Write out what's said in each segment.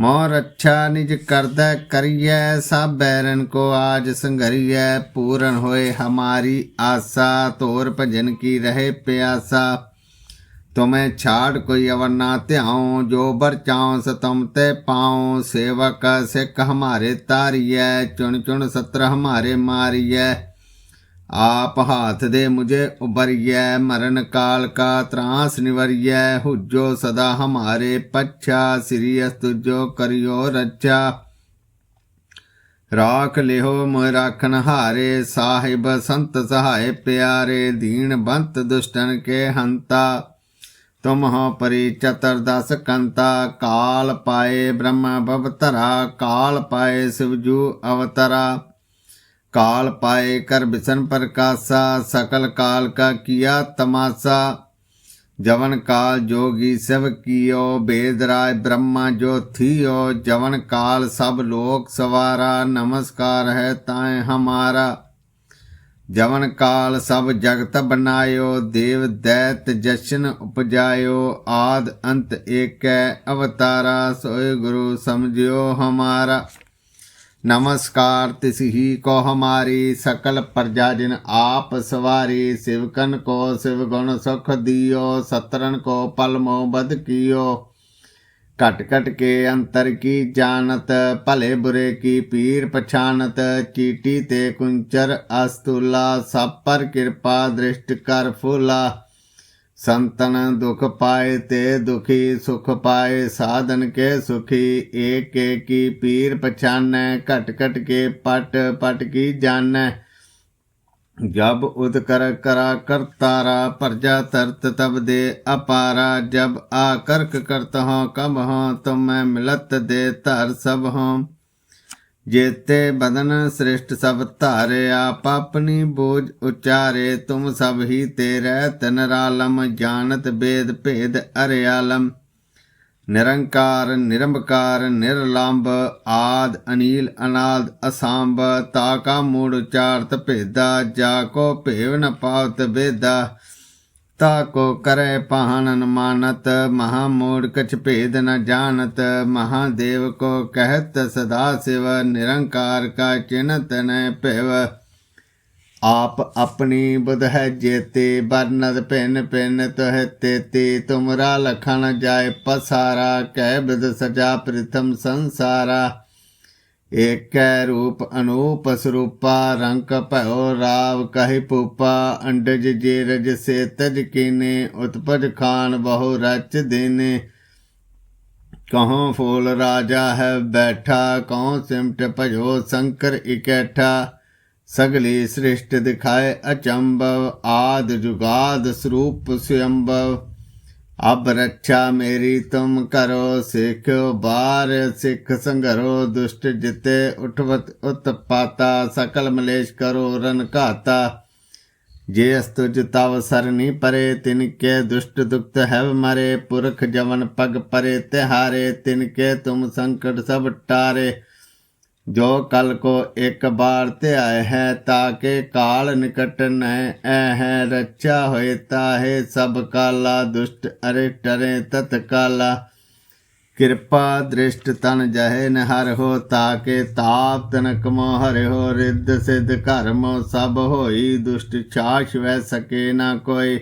ਮੋਰ ਅੱਛਾ ਨਿਜ ਕਰਦਾ ਕਰੀਐ ਸਭ ਬੈਰਨ ਕੋ ਆਜ ਸੰਘਰੀਐ, ਪੂਰਨ ਹੋਏ ਹਮਾਰੀ ਆਸਾ ਤੋਰ ਭਜਨ ਕੀ ਰਹੇ ਪਿਆਸਾ। ਤੁਮੇ ਛਾੜ ਕੋਈ ਅਵਰ ਨਾ ਧਿਆਉ, ਜੋ ਬਰ ਚਾਉ ਸਤਮ ਤੇ ਪਾਉ। ਸੇਵਕ ਸਿੱਖ ਹਮਾਰੇ ਤਾਰੀਐ, ਚੁਣ ਚੁਣ ਸਤਰ ਹਮਾਰੇ ਮਾਰੀਐ। ਆਪ ਹਾਥ ਦੇ ਮੁਝੇ ਉਬਰੀਐ ਮਰਨ ਕਾਲ ਕਾ ਤਰਾਸ ਨਿਵਰੀਐ, ਹੁਜੋ ਸਦਾ ਹਮਾਰੇ ਪੱਛਾ ਸ੍ਰੀ ਅਸਤੁਜੋ ਕਰਿਓ ਰੱਛਾ। ਰਾਖ ਲਿਓ ਮੋਇ ਰਾਖਨ ਹਾਰੇ, ਸਾਹਿਬ ਸੰਤ ਸਹਾਏ ਪਿਆਰੇ, ਦੀਨ ਬੰਤ ਦੁਸ਼ਟਨ ਕੇ ਹੰਤਾ। ਤੁਮ ਹੋ ਪਰੀ ਚਤਰ ਦਸ ਕੰਤਾ, ਕਾਲ ਪਾਏ ਬ੍ਰਹਮ ਭਵਤਰਾ ਕਾਲ ਪਾਏ ਸਿਵਜੂ ਅਵਤਰਾ। ਕਾਲ ਪਾਏ ਕਰ ਬਿਸਨ ਪ੍ਰਕਾਸ਼ਾ, ਸਕਲ ਕਾਲ ਕਾ ਕੀਆ ਤਮਾਸਾ। ਜਵਨ ਕਾਲ ਜੋਗੀ ਸਭ ਕੀਓ, ਬੇਦ ਰਾਜ ਬ੍ਰਹਮਾ ਜੋ ਥੀਓ। ਜਵਨ ਕਾਲ ਸਭ ਲੋਕ ਸਵਾਰਾ, ਨਮਸਕਾਰ ਹੈ ਤਾਏ ਹਮਾਰਾ। ਜਵਨ ਕਾਲ ਸਭ ਜਗਤ ਬਨਾਇਓ, ਦੇਵ ਦੈਤ ਜਸ਼ਨ ਉਪਜਾਇਓ। ਆਦ ਅੰਤ ਏਕੈ ਅਵਤਾਰਾ ਸੋਏ ਗੁਰੂ ਸਮਝਿਓ ਹਮਾਰਾ। नमस्कार तिसही को हमारी सकल प्रजा जिन आप सवारी शिवकन को शिव गुण सुख दियो सतरन को पल बद कियो कट कट के अंतर की जानत भले बुरे की पीर पछानत चीटी ते कुंचर अस्तुला सब पर कृपा दृष्ट कर फूला ਸੰਤਨ ਦੁਖ ਪਾਏ ਤੇ ਦੁਖੀ ਸੁਖ ਪਾਏ, ਸਾਧਨ ਕੇ ਸੁਖੀ, ਏਕ ਏਕੀ ਪੀਰ ਪਛਾਨੈ, ਘਟ ਘਟ ਕੇ ਪਟ ਪਟ ਕੀ ਜਾਣੈ। ਜਬ ਉਦ ਕਰ ਕਰਾ ਕਰਤਾਰਾ ਪਰਜਾ ਤਰਤ ਤਬ ਦੇ ਅਪਾਰਾ। ਜਬ ਆ ਕਰਕ ਕਰਤ ਹਾਂ ਕਮ ਹਾਂ, ਤੁਮ ਮੈਂ ਮਿਲਤ ਦੇ ਧਰ ਸਭ ਹਾਂ। ਜੇਤੇ ਬਦਨ ਸ੍ਰਿਸ਼ਟ ਸਭ ਧਾਰਿਆ ਪਾਪਨੀ ਬੋਝ ਉਚਾਰੇ, ਤੁਮ ਸਭ ਹੀ ਤੇਰੇ ਤਨਰਾਲਮ ਜਾਣਤ ਬੇਦ ਭੇਦ ਅਰਿਆਲਮ ਨਿਰੰਕਾਰ, ਨਿਰੰਬਕਾਰ, ਨਿਰਲੰਬ, ਆਦ, ਅਨੀਲ, ਅਨਾਦ, ਅਸਾੰਬ, ਤਾ ਕਾ ਮੂੜ ਉਚਾਰਤ ਭੇਦਾ, ਜਾ ਕੋ ਭੇਵ ਨ ਪਾਵਤ ਵੇਦਾ। ਤਾ ਕੋ ਕਰੈ ਪਾਹਨਨ ਮਾਨਤ, ਮਹਾ ਮੂੜ ਕਛ ਭੇਦ ਨ ਜਾਣਤ, ਮਹਾਦੇਵ ਕੋ ਕਹਿਤ ਸਦਾ ਸਿਵ, ਨਿਰੰਕਾਰ ਕਾ ਚਿਨਤ ਨ ਭਿਵ। ਆਪ ਆਪਣੀ ਬੁਧ ਹੈ ਜੇਤੇ ਬਰਨਦ ਪਿੰਨ ਪਿੰਨ ਤਹ ਤੇਤੇ। ਤੁਮਰਾ ਲਖਣ ਜਾਏ ਪਸਾਰਾ, ਕਹਿ ਬਿਦ ਸਜਾ ਪ੍ਰਥਮ ਸੰਸਾਰਾ। ਏਕੈ ਰੂਪ ਅਨੂਪ ਸਰੂਪਾ, ਰੰਗ ਭਇਓ ਰਾਵ ਕਹਿ ਪੂਪਾ, ਅੰਡਜ ਜੇਰਜ ਸੇ ਤਜ ਕੀਨੇ, ਉਤਪਜ ਖਾਨ ਬਹੁ ਰਚ ਦੇਨੇ। ਕਹੋ ਫੂਲ ਰਾਜਾ ਹੈ ਬੈਠਾ, ਕਹੋਂ ਸਿਮਟ ਭਜੋ ਸ਼ੰਕਰ ਇਕੈਠਾ। ਸਗਲੀ ਸ੍ਰਿਸ਼ਟ ਦਿਖਾਏ ਅਚੰਭਵ, ਆਦ ਜੁਗਾਦ ਸਰੂਪ ਸੁਯੰਭਵ। ਅਬ ਰੱਖਿਆ ਮੇਰੀ, ਤੁਮ ਕਰੋ ਸਿੱਖੋ ਬਾਰ ਸਿੱਖ ਸੰਘਰੋ, ਦੁਸ਼ਟ ਜਿਤੇ ਉਠਵਤ ਉਤਪਾਤਾ ਸਕਲ ਮਲੇਸ਼ ਕਰੋ ਰਨ ਘਾਤਾ। ਜੇ ਅਸਤੁਜ ਤਵ ਸਰਨੀ ਪਰੇ, ਤਿਨ ਕੇ ਦੁਸ਼ਟ ਦੁਖਤ ਹੈ ਮਰੇ, ਪੁਰਖ ਜਵਨ ਪਗ ਪਰੇ, ਤਿਹਾਰੇ, ਤਿਨ ਕੇ ਤੁਮ ਸੰਕਟ ਸਭ ਟਾਰੇ। ਜੋ ਕਲ ਕੋ ਇੱਕ ਬਾਰ ਤੇ ਹੈ ਹੈ ਤਾਕੇ ਕਾਲ ਨਿਕਟ ਨੈ ਐ ਹੈ ਹੋਏ, ਤਾਹੇ ਸਭ ਕਾਲਾ ਦੁਸ਼ਟ ਅਰੇ ਟਰੇ ਤਤ ਕਾਲਾ ਕਿਰਪਾ ਦ੍ਰਿਸ਼ਟ ਤਨ ਜਹੇ ਨ ਹਰ ਹੋ, ਤਾਕੇ ਤਾਪ ਤਨਕ ਮੋ ਹਰਿ ਹੋ, ਰਿੱਧ ਸਿਧ ਕਰਮ ਸਭ ਹੋਈ, ਦੁਸ਼ਟ ਛਾਛ ਵੈ ਸਕੇ ਨਾ ਕੋਈ।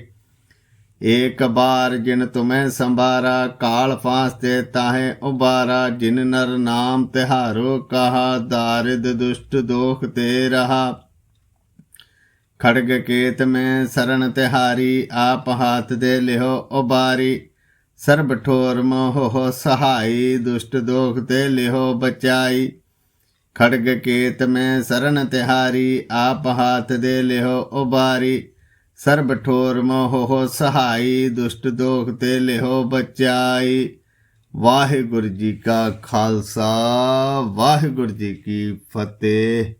ਏਕ ਬਾਰ ਜਿਨ ਤੁਮੈ ਸੰਭਾਰਾ, ਕਾਲ ਫਾਸ ਤੇ ਤਾਹੇ ਉਬਾਰਾ ਜਿਨ ਨਰ ਨਾਮ ਤਿਹਾਰੋ ਕਹਾ, ਦਾਰਿਦ ਦੁਸ਼ਟ ਦੋਖ ਤੇ ਰਹਾ। ਖੜਗ ਕੇਤ ਮੈਂ ਸਰਣ ਤਿਹਾਰੀ, ਆਪ ਹਾਥ ਦੇ ਲਿਓ ਉਬਾਰੀ ਸਰਬ ਠੋਰ ਮੋਹ ਸਹਾਈ, ਦੁਸ਼ਟ ਦੋਖ ਤੇ ਲਿਹੋ ਬਚਾਈ। ਖੜਗ ਕੇਤ ਮੈਂ ਸਰਨ ਤਿਹਾਰੀ, ਆਪ ਹਾਥ ਦੇ ਲਿਹੋ ਉਬਾਰੀ ਸਰਬ ਠੋਰ ਮੋਹ ਸਹਾਈ, ਦੁਸ਼ਟ ਦੋਖ ਤੇ ਲਿਹੋ ਬਚਾਈ। ਵਾਹਿਗੁਰੂ ਜੀ ਕਾ ਖਾਲਸਾ, ਵਾਹਿਗੁਰੂ ਜੀ ਕੀ ਫਤਿਹ।